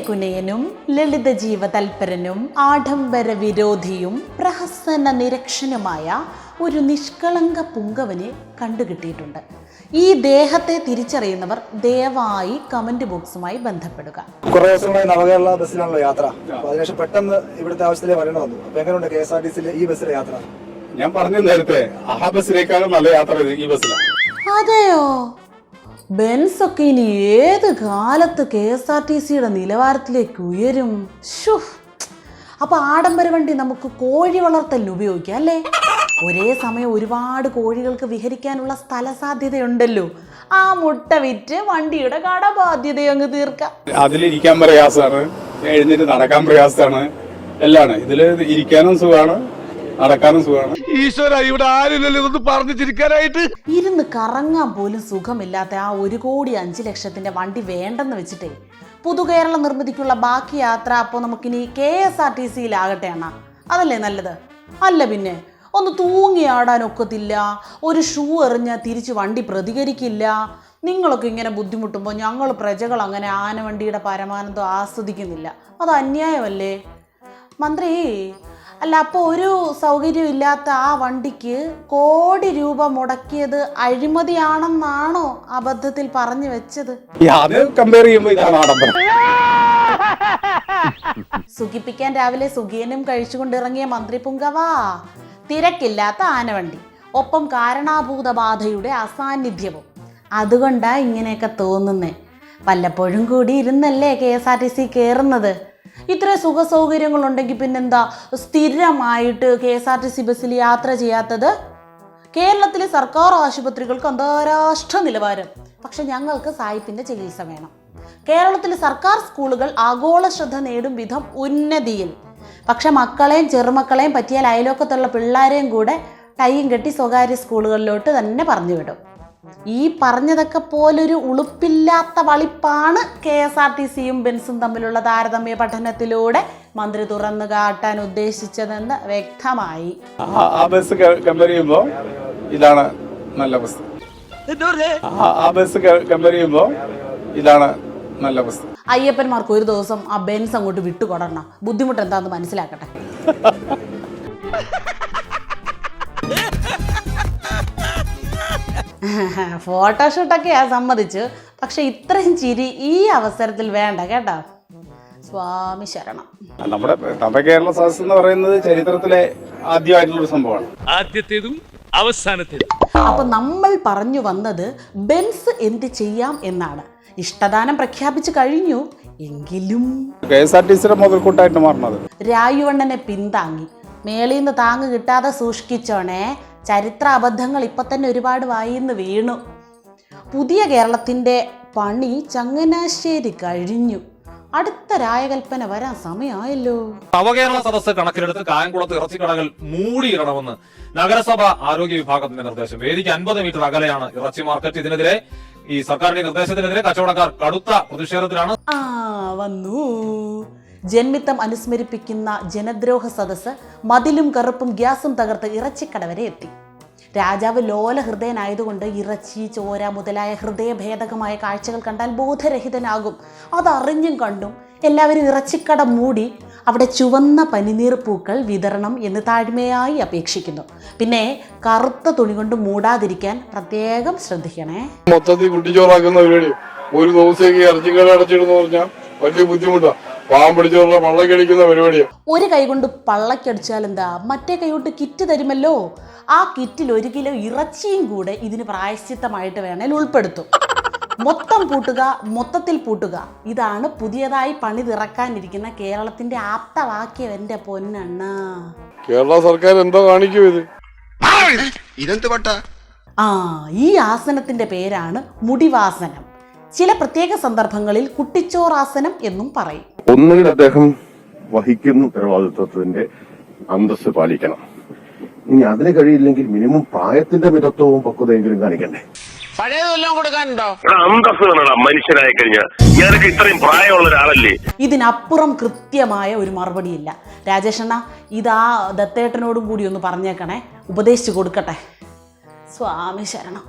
വിനയകുനയനും ലളിത ജീവതൽപരനും ആഡംബര വിരോധിയും പ്രഹസന നിരക്ഷനുമായ ഒരു നിഷ്കളങ്ക പുങ്കവനെ കണ്ടുകിട്ടിയിട്ടുണ്ട്. ഈ ദേഹത്തെ തിരിച്ചറിയുന്നവർ ദയവായി കമന്റ് ബോക്സുമായി ബന്ധപ്പെടുക. കുറെ ദിവസമായി നവകേരള ബസ്സിലാണല്ലോ യാത്ര. അപ്പൊ അതിനുശേഷം പെട്ടെന്ന് ഇവിടുത്തെ ആവശ്യത്തിലേ വരണം വന്നു. അപ്പൊ എങ്ങനെയുണ്ട് കെ എസ് ആർ ടി സിയിലെ ഈ ബസ്സിലെ യാത്ര? ഞാൻ പറഞ്ഞു നേരത്തെ ആ ബസ്സിനേക്കാളും നല്ല യാത്ര ഇത് ഈ ബസ്സിലാണ്. അതെയോ? ബെൻസ് ഒക്കെ ഇനി ഏത് കാലത്ത് കെ എസ് ആർ ടി സിയുടെ നിലവാരത്തിലേക്ക് ഉയരും? അപ്പൊ ആഡംബര വണ്ടി നമുക്ക് കോഴി വളർത്തലിന് ഉപയോഗിക്കാം അല്ലേ? ഒരേ സമയം ഒരുപാട് കോഴികൾക്ക് വിഹരിക്കാനുള്ള സ്ഥല സാധ്യതയുണ്ടല്ലോ ആ മുട്ട വിറ്റ് വണ്ടിയുടെ കടബാധ്യത അങ്ങ് തീർക്കാം. അതിലിരിക്കാൻ പ്രയാസമാണ് എഴുന്നേറ്റ് നടക്കാൻ പ്രയാസമാണ് എല്ലാമാണ്. ഇതിൽ ഇരിക്കാനും സുഖമാണ് നടക്കാനും സുഖമാണ്. ഈശ്വര ഇവിടെ ആരില്ലല്ലോ ഇതൊന്ന് പറഞ്ഞു ചിരിക്കാനായിട്ട് ഇരുന്ന് കറങ്ങാൻ പോലും സുഖമില്ലാത്ത ആ ഒരു കോടി അഞ്ച് ലക്ഷത്തിന്റെ വണ്ടി വേണ്ടെന്ന് വെച്ചിട്ടേ പുതുകേരള നിർമ്മിതിക്കുള്ള ബാക്കി യാത്ര അപ്പോൾ നമുക്കിനി കെ എസ് ആർ ടി സിയിലാകട്ടെ അണ്ണ. അതല്ലേ നല്ലത്? അല്ല പിന്നെ ഒന്ന് തൂങ്ങി ആടാൻ ഒക്കത്തില്ല ഒരു ഷൂ എറിഞ്ഞാൽ തിരിച്ച് വണ്ടി പ്രതികരിക്കില്ല. നിങ്ങളൊക്കെ ഇങ്ങനെ ബുദ്ധിമുട്ടുമ്പോൾ ഞങ്ങൾ പ്രജകൾ അങ്ങനെ ആനവണ്ടിയുടെ പരമാനന്ദം ആസ്വദിക്കുന്നില്ല. അത് അന്യായമല്ലേ? മന്ത്രി അല്ല അപ്പോൾ ഒരു സൗകര്യമില്ലാത്ത ആ വണ്ടിക്ക് കോടി രൂപ മുടക്കിയത് അഴിമതിയാണെന്നാണോ അബദ്ധത്തിൽ പറഞ്ഞു വെച്ചത്? അത് കമ്പയർ ചെയ്യുമ്പോൾ ഇതാണ് ആഡംബരം. സുഖിപ്പിക്കാൻ രാവിലെ സുഖിയനും കഴിച്ചുകൊണ്ടിറങ്ങിയ മന്ത്രി പുങ്കവാ. തിരക്കില്ലാത്ത ആനവണ്ടി ഒപ്പം കാരണാഭൂത ബാധയുടെ അസാന്നിധ്യവും. അതുകൊണ്ടാ ഇങ്ങനെയൊക്കെ തോന്നുന്നേ. വല്ലപ്പോഴും കൂടി ഇരുന്നല്ലേ K S R T C കയറുന്നത് ഇത്ര സുഖ സൗകര്യങ്ങളുണ്ടെങ്കിൽ പിന്നെന്താ സ്ഥിരമായിട്ട് K S R T C ബസ്സിൽ യാത്ര ചെയ്യാത്തത്? കേരളത്തിലെ സർക്കാർ ആശുപത്രികൾക്ക് അന്താരാഷ്ട്ര നിലവാരം. പക്ഷെ ഞങ്ങൾക്ക് സായിപ്പിന്റെ ചികിത്സ വേണം. കേരളത്തിലെ സർക്കാർ സ്കൂളുകൾ ആഗോള ശ്രദ്ധ നേടും വിധം ഉന്നതിയിൽ. പക്ഷെ മക്കളെയും ചെറുമക്കളെയും പറ്റിയാൽ അയലോക്കത്തുള്ള പിള്ളേരെയും കൂടെ ടൈയും കെട്ടി സ്വകാര്യ സ്കൂളുകളിലോട്ട് തന്നെ പറഞ്ഞു വിടും. ഈ പറഞ്ഞതൊക്കെ പോലൊരു ഉളുപ്പില്ലാത്ത വളിപ്പാണ് കെ എസ് ആർ ടി സിയും ബെൻസും തമ്മിലുള്ള താരതമ്യ പഠനത്തിലൂടെ മന്ത്രി തുറന്നു കാട്ടാൻ ഉദ്ദേശിച്ചതെന്ന് വ്യക്തമായി. ആ- ബസ് കമ്പയർ ചെയ്യുമ്പോൾ ഇതാണ് നല്ല ബസ്. ആ- ആ ബസ് കമ്പയർ ചെയ്യുമ്പോൾ ഇതാണ് നല്ല ബസ്. അയ്യപ്പന്മാർക്ക് ഒരു ദിവസം ആ ബെൻസ് അങ്ങോട്ട് വിട്ടുകൊടണം ബുദ്ധിമുട്ട് എന്താന്ന് മനസ്സിലാക്കട്ടെ. ഫോട്ടോഷൂട്ടൊക്കെയാ സമ്മതിച്ചു. പക്ഷെ ഇത്രയും ചിരി ഈ അവസരത്തിൽ വേണ്ട കേട്ടോ. സ്വാമി ശരണം. നമ്മുടെ നവകേരള സദസ് എന്ന് പറയുന്നത് ചരിത്രത്തിലെ ആദ്യമായിട്ടുള്ള ഒരു സംഭവമാണ്. ആദ്യത്തേതും അവസാനത്തേതും. അപ്പൊ നമ്മൾ പറഞ്ഞു വന്നത് ബെൻസ് എന്ത് ചെയ്യാം എന്നാണ്. ഇഷ്ടദാനം പ്രഖ്യാപിച്ചു കഴിഞ്ഞു എങ്കിലും. കെ എസ് ആർ ടി സിയുടെ മുതൽക്കൂട്ടായിട്ട് മാറണത്. രായുവണ്ണനെ പിന്താങ്ങി. മേളിന്ന് താങ്ങ് കിട്ടാതെ സൂക്ഷിച്ചോണേ. ചരിത്ര അബദ്ധങ്ങൾ ഇപ്പൊ തന്നെ ഒരുപാട് വായിന്ന് വീണു. പുതിയ കേരളത്തിന്റെ പണി ചങ്ങനാശ്ശേരി കഴിഞ്ഞു. അടുത്ത രായകൽപ്പന വരാൻ സമയമായല്ലോ നവകേരള സദസ് കണക്കിലെടുത്ത് കായംകുളത്ത് ഇറച്ചിക്കടകൾ മൂടിയിടണമെന്ന് നഗരസഭ ആരോഗ്യ വിഭാഗത്തിന്റെ നിർദ്ദേശം. വേദിക്ക് അൻപത് മീറ്റർ അകലെയാണ് ഇറച്ചി മാർക്കറ്റ്. ഇതിനെതിരെ ഈ സർക്കാരിന്റെ നിർദ്ദേശത്തിനെതിരെ കച്ചവടക്കാർ കടുത്ത പ്രതിഷേധത്തിലാണ്. ആ വന്നു. ജന്മിത്തം അനുസ്മരിപ്പിക്കുന്ന ജനദ്രോഹ സദസ്സ് മതിലും കറുപ്പും ഗ്യാസും തകർത്ത് ഇറച്ചിക്കട വരെ എത്തി. രാജാവ് ലോല ഹൃദയനായതുകൊണ്ട് ഇറച്ചി ചോര മുതലായ ഹൃദയഭേദകമായ കാഴ്ചകൾ കണ്ടാൽ ബോധരഹിതനാകും. അതറിഞ്ഞും കണ്ടും എല്ലാവരും ഇറച്ചിക്കട മൂടി അവിടെ ചുവന്ന പനിനീർ പൂക്കൾ വിതരണം എന്ന് താഴ്മയായി അപേക്ഷിക്കുന്നു. പിന്നെ കറുത്ത തുണി കൊണ്ട് മൂടാതിരിക്കാൻ പ്രത്യേകം ശ്രദ്ധിക്കണേ. മൊത്തത്തിൽ കുട്ടിച്ചോറാക്കുന്ന ഒരു ദിവസത്തേക്ക് ഇറച്ചിക്കട അടച്ചിടുന്ന പറഞ്ഞാൽ വലിയ ബുദ്ധിമുട്ടാ. പാവം ഒരു കൈ കൊണ്ട് പള്ളക്കടിച്ചാൽ എന്താ? മറ്റേ കൈ കൊണ്ട് കിറ്റ് തരുമല്ലോ? ആ കിറ്റിൽ ഒരു കിലോ ഇറച്ചിയും കൂടെ ഇതിന് പ്രായശ്ചിത്തമായിട്ട് വേണേൽ ഉൾപ്പെടുത്തും. മൊത്തം പൂട്ടുക മൊത്തത്തിൽ പൂട്ടുക. ഇതാണ് പുതിയതായി പണിതിറക്കാനിരിക്കുന്ന കേരളത്തിന്റെ ആപ്തവാക്യം എന്റെ പൊന്നണ്ണ. കേരള സർക്കാർ എന്തോ കാണിക്കും ഇത്. ഇതെന്ത് പട്ട? ആ ഈ ആസനത്തിന്റെ പേരാണ് മുടിവാസനം. ചില പ്രത്യേക സന്ദർഭങ്ങളിൽ കുട്ടിച്ചോറാസനം എന്നും പറയും. ഒന്നുകിൽ അദ്ദേഹം വഹിക്കുന്ന ഉത്തരവാദിത്വത്തിന്റെ അന്തസ് പാലിക്കണം. ഇനി അതിന് കഴിയില്ലെങ്കിൽ മിനിമം പ്രായത്തിന്റെ മിതത്വവും പക്വതയെങ്കിലും കാണിക്കണ്ടേ? അന്തസ് വേണടാ മനുഷ്യനായി കഴിഞ്ഞാൽ ഞാനൊക്കെ ഇത്രയും പ്രായമുള്ള ഒരാളല്ലേ? ഇതിനപ്പുറം കൃത്യമായ ഒരു മറുപടിയില്ല. രാജേഷണ്ണ ഇതാ ദത്തേട്ടനോടും കൂടി ഒന്ന് പറഞ്ഞേക്കണേ. ഉപദേശിച്ചു കൊടുക്കട്ടെ. സ്വാമി ശരണം.